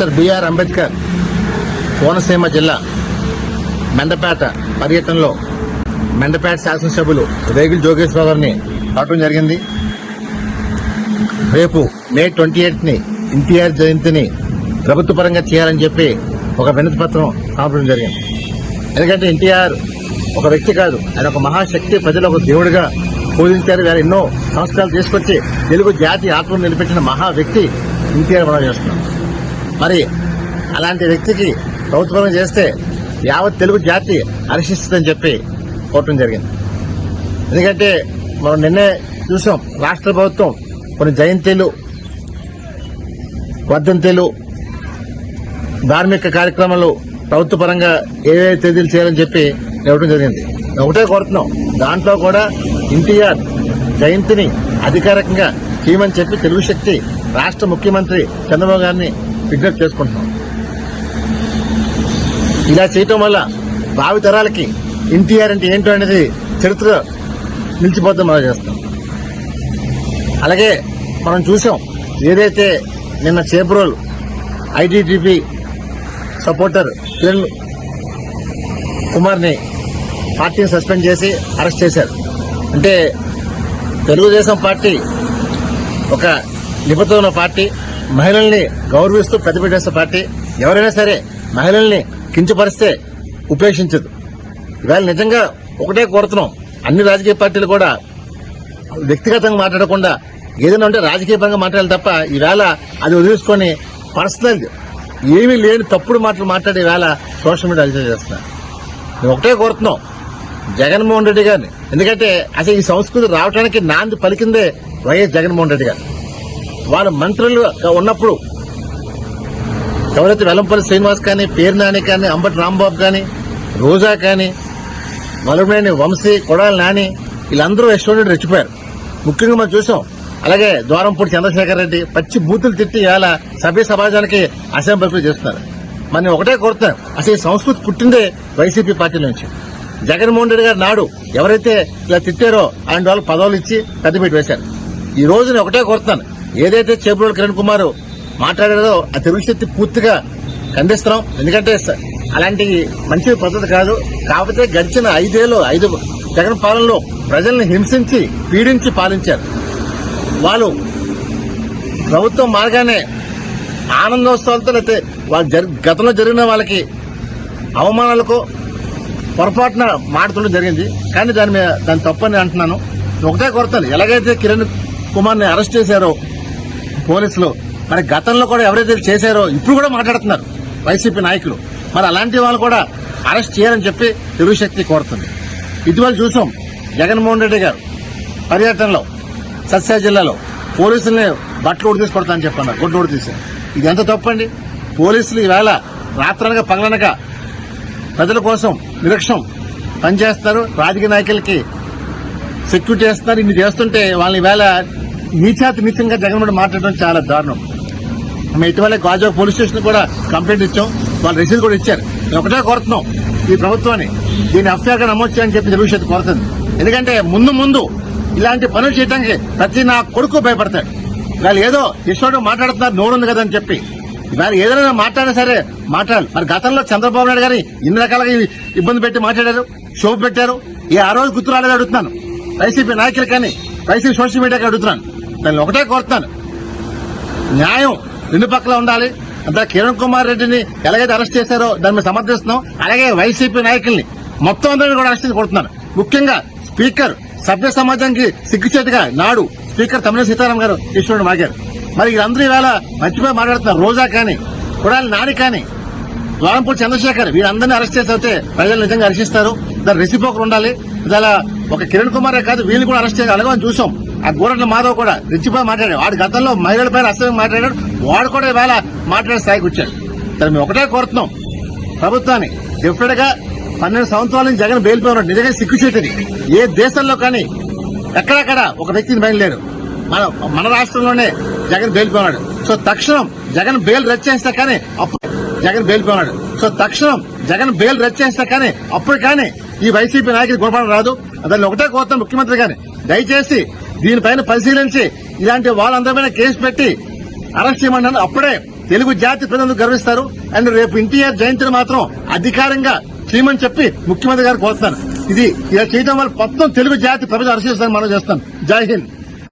Doctor BR Ambedkar Konaseema జిల్లా మెండపేట పర్యటనలో మెండపేట శాసనసభ్యులు రేగుల జోగేశ్వర గారిని కలవడం జరిగింది. రేపు మే ట్వంటీ ఎయిత్ని ఎన్టీఆర్ జయంతిని ప్రభుత్వ పరంగా చేయాలని చెప్పి ఒక వినతి పత్రం పంపడం జరిగింది. ఎందుకంటే ఎన్టీఆర్ ఒక వ్యక్తి కాదు ఆయన ఒక మహాశక్తి ప్రజలు ఒక దేవుడిగా పూజించారు వారు ఎన్నో సంస్కారాలు తీసుకొచ్చి తెలుగు జాతి ఆత్మను నిలిపించిన మహా వ్యక్తి ఎన్టీఆర్ మనం చేస్తున్నాం మరి అలాంటి వ్యక్తికి ప్రభుత్వం చేస్తే యావత్ తెలుగు జాతి హర్షిస్తుందని చెప్పి కోరటం జరిగింది. ఎందుకంటే మనం నిన్నే చూసాం రాష్ట్ర ప్రభుత్వం కొన్ని జయంతిలు వర్ధంతిలు ధార్మిక కార్యక్రమాలు ప్రభుత్వ పరంగా ఏవే తేదీలు చేయాలని చెప్పి ఇవ్వడం జరిగింది. ఒకటే కోరుతున్నాం దాంట్లో కూడా ఎన్టీఆర్ జయంతిని అధికారికంగా చేయమని చెప్పి తెలుగు శక్తి రాష్ట్ర ముఖ్యమంత్రి చంద్రబాబు గారిని విజ్ఞప్తి చేసుకుంటున్నాం. ఇలా చేయటం వల్ల భావి తరాలకి ఎన్టీఆర్ అంటే ఏంటో అనేది చరిత్ర నిలిచిపోద్దాం మనం చేస్తాం. అలాగే మనం చూసాం ఏదైతే నిన్న చేబ్రోల్ ఐటీడీపీ సపోర్టర్ కిరణ్ కుమార్ని పార్టీని సస్పెండ్ చేసి అరెస్ట్ చేశారు. అంటే తెలుగుదేశం పార్టీ ఒక నిబద్ధమైన పార్టీ మహిళల్ని గౌరవిస్తూ ప్రతిపెట్టేసే పార్టీ ఎవరైనా సరే మహిళల్ని కించపరిస్తే ఉపేక్షించదు. ఇవాళ నిజంగా ఒకటే కోరుతున్నాం. అన్ని రాజకీయ పార్టీలు కూడా వ్యక్తిగతంగా మాట్లాడకుండా ఏదైనా ఉంటే రాజకీయపరంగా మాట్లాడాలి తప్ప ఈవేళ అది వదిలేసుకొని పర్సనల్ ఏమీ లేని తప్పుడు మాటలు మాట్లాడే వేళ సోషల్ మీడియా అజిటేట్ చేస్తున్నారు. మేము ఒకటే కోరుతున్నాం. జగన్మోహన్ రెడ్డి గారిని. ఎందుకంటే అసలు ఈ సంస్కృతి రావడానికి నాంది పలికిందే వైఎస్ జగన్మోహన్ రెడ్డి గారు. వారు మంత్రులు ఉన్నప్పుడు ఎవరైతే వెల్లంపల్లి శ్రీనివాస్ కానీ పేర్నాని కానీ అంబటి రాంబాబు కానీ రోజా కానీ మలుమేని వంశీ కొడాల నాని వీళ్ళందరూ ఎస్టోడెంట్ రెచ్చిపోయారు. ముఖ్యంగా మనం చూసాం. అలాగే ద్వారంపూడి చంద్రశేఖర్ రెడ్డి పచ్చి బూతులు తిట్టి ఇవాళ సభ్య సమాజానికి అసెంబ్లీ చేస్తున్నారు. మనం ఒకటే కోరుతాం అసలు ఈ సంస్కృతి పుట్టిందే వైసీపీ పార్టీ నుంచి. జగన్మోహన్ రెడ్డి గారు నాడు ఎవరైతే ఇలా తిట్టారో ఆయన వాళ్ళు పదవులు ఇచ్చి పెద్దపీట వేశారు. ఈ రోజు నేను ఒకటే కోరుతాను ఏదైతే చేపరోడు కిరణ్ కుమార్ మాట్లాడారో ఆ తెలుగు శక్తి పూర్తిగా ఖండిస్తున్నాం. ఎందుకంటే అలాంటి మంచి పద్ధతి కాదు. కాకపోతే గడిచిన ఐదేళ్ళు ఐదు జగన్ పాలనలో ప్రజల్ని హింసించి పీడించి పాలించారు. వాళ్ళు ప్రభుత్వం మారగానే ఆనందోత్సవాలతో లేకపోతే వాళ్ళు జరి- గతంలో జరిగిన వాళ్ళకి అవమానాలకు పొరపాటున మాడుతుండడం జరిగింది. కానీ దాని మీద దాని తప్పని అంటున్నాను. ఒకటే కొరతలు ఎలాగైతే కిరణ్ కుమార్ని అరెస్ట్ చేశారో పోలీసులు. మరి గతంలో కూడా ఎవరైతే చేశారో ఇప్పుడు కూడా మాట్లాడుతున్నారు వైసీపీ నాయకులు. మరి అలాంటి వాళ్ళు కూడా అరెస్ట్ చేయాలని చెప్పి తెలుగు శక్తి కోరుతుంది. ఇటీవల చూసాం జగన్మోహన్ రెడ్డి గారు పర్యటనలో సత్యా జిల్లాలో పోలీసుల్ని బట్టలు ఉడి తీసుకొడతానని చెప్పన్నారు గుడ్డు ఉడి తీసి ఇది ఎంత తప్పండి? పోలీసులు ఈవేళ రాత్రనగా పగలనగా ప్రజల కోసం నిరక్షం పనిచేస్తారు. రాజకీయ నాయకులకి సెక్యూరిటీ చేస్తున్నారు. ఇన్ని చేస్తుంటే వాళ్ళని ఈవేళ నీచాతి మితంగా జగన్మోహన్ మాట్లాడడం చాలా దారుణం. మేము ఇటీవల గాజువాక పోలీస్ స్టేషన్ కూడా కంప్లైంట్ ఇచ్చాం. వాళ్ళు రసీదు కూడా ఇచ్చారు. ఒకటే కోరుతున్నాం. ఈ ప్రభుత్వాన్ని దీన్ని అఫ్యాగా నమోదు చేయాలని చెప్పి తెలుగు కోరుతుంది. ఎందుకంటే ముందు ముందు ఇలాంటి పనులు చేయడానికి ప్రతి నా కొడుకు భయపడతాడు. వాళ్ళు ఏదో ఇష్టం మాట్లాడుతున్నారు నోరుంది కదా అని చెప్పి. వాళ్ళు ఏదైనా మాట్లాడినా సరే మాట్లాడాలి. మరి గతంలో చంద్రబాబు నాయుడు గారి ఇన్ని రకాలుగా ఇబ్బంది పెట్టి మాట్లాడారు షో పెట్టారు. ఈ ఆ రోజు గుర్తు రాలేదు అడుగుతున్నాను. వైసీపీ నాయకులు కానీ వైసీపీ సోషల్ మీడియాకి అడుగుతున్నాను. దాన్ని ఒకటే కోరుతున్నాను. న్యాయం రెండు పక్కల ఉండాలి. అంతా కిరణ్ కుమార్ రెడ్డిని ఎలాగైతే అరెస్ట్ చేశారో దాన్ని మేము సమర్థిస్తున్నాం. అలాగే వైసీపీ నాయకుల్ని మొత్తం అందరినీ కూడా అరెస్ట్ చేసి కొడుతున్నారు ముఖ్యంగా స్పీకర్ సభ్య సమాజానికి సిగ్గుచేటుగా నాడు స్పీకర్ తమిళ సీతారాం గారు ఈశ్వరుడు మాగారు మరి వీళ్ళందరూ ఈవేళ మర్చిపోయి మాట్లాడుతున్నారు. రోజా కానీ కుడాలి నాని కానీ ద్వారంపూడి చంద్రశేఖర్ వీరందరినీ అరెస్ట్ చేస్తే ప్రజలు నిజంగా హర్షిస్తారు. దాని రెసిపోకలు ఉండాలి. ఇలా ఒక కిరణ్ కుమారే కాదు వీళ్ళు కూడా అరెస్ట్ చేయాలి అలాగే చూసాం. ఆ గోరంట్ల మాధవ్ కూడా రెచ్చిపోయి మాట్లాడాడు. వాడు గతంలో మహిళల పైన అసలు మాట్లాడాడు. వాడు కూడా ఇవాళ మాట్లాడే స్థాయికి వచ్చాడు. సరే మేము ఒకటే కోరుతున్నాం. ప్రభుత్వాన్ని డెఫినెట్గా పన్నెండు సంవత్సరాల నుంచి జగన్ బెయిల్పై ఉన్నాడు. నిజంగా చేతిని ఏ దేశంలో కానీ ఎక్కడెక్కడ ఒక వ్యక్తిని బయలుదేరు మన మన రాష్ట్రంలోనే జగన్ బెయిల్పై సో తక్షణం జగన్ బెయిల్ రద్దు చేస్తే కానీ అప్పుడు జగన్ బెయిల్పై సో తక్షణం జగన్ బెయిల్ రద్దు చేస్తే కానీ అప్పుడు కానీ ఈ వైసీపీ నాయకులు గుణపడం రాదు. దాన్ని ఒకటే కోరుతాం ముఖ్యమంత్రి గాని దయచేసి దీనిపైన పరిశీలించి ఇలాంటి వాళ్ళందరి కేసు పెట్టి అరెస్ట్ చేయమన్నాను. అప్పుడే తెలుగు జాతి ప్రజలు గర్విస్తారు. అండ్ రేపు ఎన్టీఆర్ జయంతిని మాత్రం అధికారంగా చేయమని చెప్పి ముఖ్యమంత్రి గారు కోరుతాను ఇది ఇలా చేయడం వల్ల మొత్తం తెలుగు జాతి ప్రజలు హర్షిస్తారని మనం చేస్తాను జై హింద్.